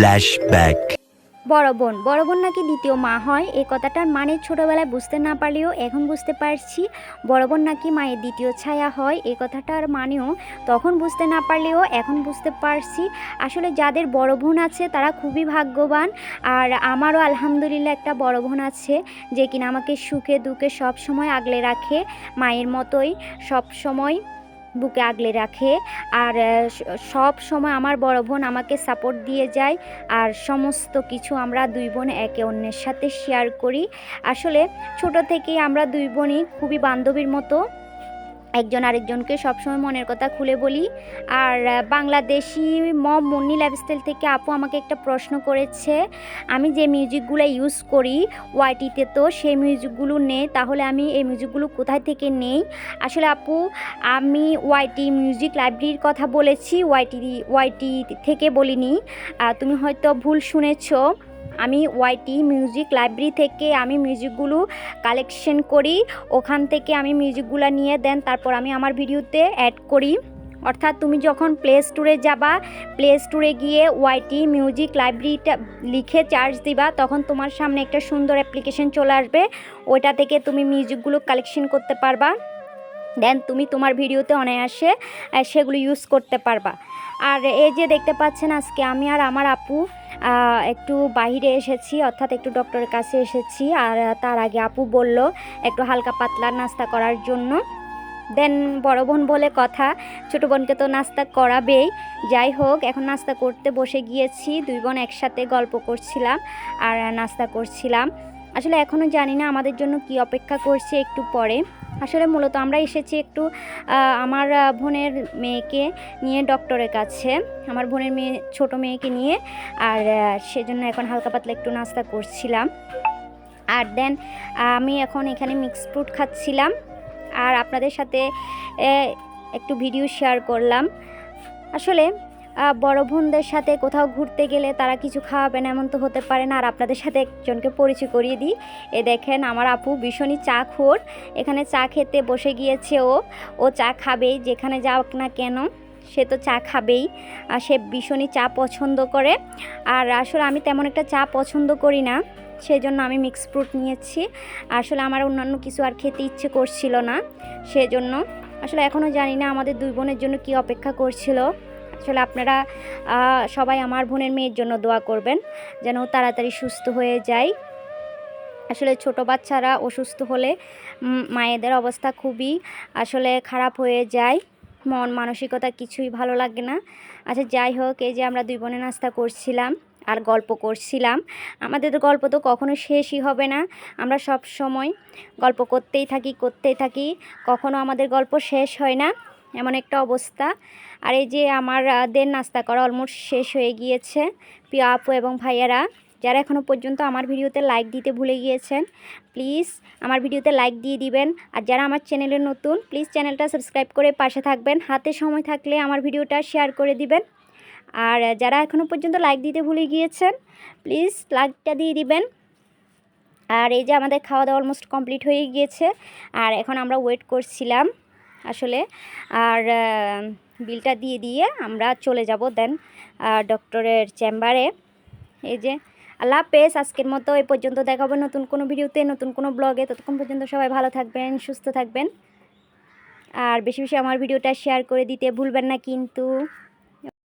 Flashback. বড় বোন বড় বোন নাকি দ্বিতীয় মা হয়? এই কথাটার মানে ছোটোবেলায় বুঝতে না পারলেও এখন বুঝতে পারছি। বড় বোন নাকি মায়ের দ্বিতীয় ছায়া হয়? এই কথাটার মানেও তখন বুঝতে না পারলেও এখন বুঝতে পারছি। আসলে যাদের বড় বোন আছে তারা খুবই ভাগ্যবান। আর আমারও আলহামদুলিল্লাহ একটা বড় বোন আছে যে কিনা আমাকে সুখে দুঃখে সব সময় আগলে রাখে। মায়ের মতোই সব সময় বুকে আগলে রাখে। আর সব সময় আমার বড় বোন আমাকে সাপোর্ট দিয়ে যায়। আর সমস্ত কিছু আমরা দুই বোন একে অন্যের সাথে শেয়ার করি। আসলে ছোট থেকেই আমরা দুই বোনই খুবই বান্ধবীর মতো। একজন আরেকজনকে সবসময় মনের কথা খুলে বলি। আর বাংলাদেশি মম মুন্নি লাইফস্টাইল থেকে আপু আমাকে একটা প্রশ্ন করেছে, আমি যে মিউজিকগুলো ইউজ করি ওয়াইটিতে তো সেই মিউজিকগুলো নেই তাহলে আমি এই মিউজিকগুলো কোথায় থেকে নেই? আসলে আপু, আমি ওয়াইটি মিউজিক লাইব্রেরির কথা বলেছি ওয়াইটি ওয়াইটি থেকে বলিনি। তুমি হয়তো ভুল শুনেছো। আমি ওয়াইটি মিউজিক লাইব্রেরি থেকে আমি মিউজিকগুলো কালেকশন করি। ওখান থেকে আমি মিউজিকগুলো নিয়ে দেন, তারপর আমি আমার ভিডিওতে অ্যাড করি। অর্থাৎ তুমি যখন প্লে স্টোরে যাবা প্লে স্টোরে গিয়ে ওয়াইটি মিউজিক লাইব্রেরিটা লিখে চার্জ দিবা, তখন তোমার সামনে একটা সুন্দর অ্যাপ্লিকেশন চলে আসবে। ওইটা থেকে তুমি মিউজিকগুলো কালেকশন করতে পারবা। দেন তুমি তোমার ভিডিওতে অনায়াসে সেগুলো ইউজ করতে পারবা। আর এই যে দেখতে পাচ্ছেন আজকে আমি আর আমার আপু একটু বাইরে এসেছি, অর্থাৎ একটু ডক্টরের কাছে এসেছি। আর তার আগে আপু বলল একটু হালকা পাতলা নাস্তা করার জন্য। দেন বড় বোন বলে কথা, ছোটো বোনকে তো নাস্তা করাবেই। যাই হোক, এখন নাস্তা করতে বসে গিয়েছি, দুই বোন একসাথে গল্প করছিলাম আর নাস্তা করছিলাম। আসলে এখনও জানি না আমাদের জন্য কি অপেক্ষা করছে একটু পরে। আসলে মূলত আমরা এসেছি একটু আমার বোনের মেয়েকে নিয়ে ডক্টরের কাছে। আমার বোনের মেয়ে, ছোট মেয়েকে নিয়ে। আর সেজন্য এখন হালকা পাতলা একটু নাস্তা করছিলাম। আর দেন, আমি এখন এখানে মিক্স ফ্রুট খাচ্ছিলাম। আর আপনাদের সাথে একটু ভিডিও শেয়ার করলাম। আসলে বড় বোনদের সাথে কোথাও ঘুরতে গেলে তারা কিছু খাওয়াবেন এমন তো হতে পারে না। আর আপনাদের সাথে একজনকে পরিচয় করিয়ে দিই। এ দেখেন, আমার আপু ভীষণই চা খোর এখানে চা খেতে বসে গিয়েছে ও। ও চা খাবেই, যেখানে যাওক না কেন, সে তো চা খাবেই। আর সে ভীষণই চা পছন্দ করে। আর আসলে আমি তেমন একটা চা পছন্দ করি না সেই জন্য আমি মিক্স ফ্রুট নিয়েছি। আসলে আমার অন্যান্য কিছু আর খেতে ইচ্ছে করছিল না, সেজন্য। আসলে এখনও জানি না আমাদের দুই বোনের জন্য কি অপেক্ষা করছিল। আসলে আপনারা সবাই আমার বোনের মেয়ের জন্য দোয়া করবেন, যেন তাড়াতাড়ি সুস্থ হয়ে যায়। আসলে ছোট বাচ্চারা অসুস্থ হলে মায়েদের অবস্থা খুবই আসলে খারাপ হয়ে যায়। মন মানসিকতা কিছুই ভালো লাগে না। আচ্ছা যাই হোক, এই যে আমরা দুই বোনে নাস্তা করছিলাম আর গল্প করছিলাম, আমাদের গল্প তো কখনো শেষই হবে না। আমরা সব সময় গল্প করতেই থাকি করতেই থাকি, কখনো আমাদের গল্প শেষ হয় না। এমন একটা অবস্থা। আর এই যে আমার দের নাস্তা করা অলমোস্ট শেষ হয়ে গিয়েছে। প্রিয় আপু এবং ভাইয়ারা, যারা এখনও পর্যন্ত আমার ভিডিওতে লাইক দিতে ভুলে গিয়েছেন প্লিজ আমার ভিডিওতে লাইক দিয়ে দিবেন। আর যারা আমার চ্যানেলে নতুন প্লিজ চ্যানেলটা সাবস্ক্রাইব করে পাশে থাকবেন। হাতে সময় থাকলে আমার ভিডিওটা শেয়ার করে দিবেন। আর যারা এখনও পর্যন্ত লাইক দিতে ভুলে গিয়েছেন প্লিজ লাইকটা দিয়ে দিবেন। আর এই যে আমাদের খাওয়া দাওয়া অলমোস্ট কমপ্লিট হয়ে গিয়েছে। আর এখন আমরা ওয়েট করছিলাম। আসলে। আর বিলটা দিয়ে দিয়ে আমরা চলে যাব দেন ডক্টরের চেম্বারে। এই যে, আল্লাহ পেস আজকের মতো এই পর্যন্ত দেখাবো। নতুন কোনো ভিডিওতে, নতুন কোনো ব্লগে। ততক্ষণ পর্যন্ত সবাই ভালো থাকবেন, সুস্থ থাকবেন। আর বেশি বেশি আমার ভিডিওটা শেয়ার করে দিতে ভুলবেন না কিন্তু।